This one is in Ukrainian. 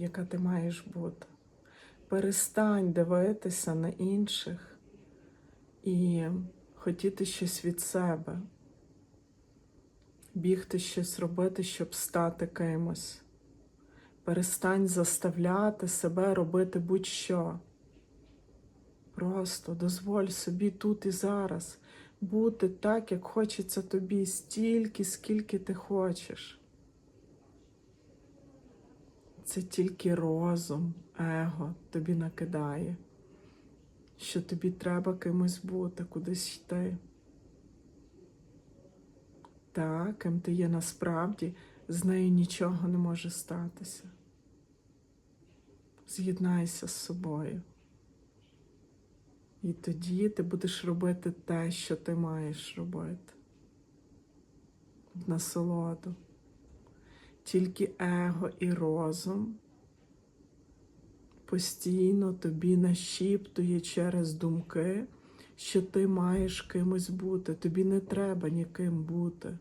яка ти маєш бути. Перестань дивитися на інших і хотіти щось від себе, бігти щось робити, щоб стати кимось. Перестань заставляти себе робити будь-що. Просто дозволь собі тут і зараз бути так, як хочеться тобі, стільки, скільки ти хочеш. Це тільки розум, его тобі накидає, що тобі треба кимось бути, кудись йти. Так, ким ти є насправді, з нею нічого не може статися. З'єднайся з собою. І тоді ти будеш робити те, що ти маєш робити. В насолоду. Тільки его і розум постійно тобі нашіптує через думки, що ти маєш кимось бути. Тобі не треба ніким бути.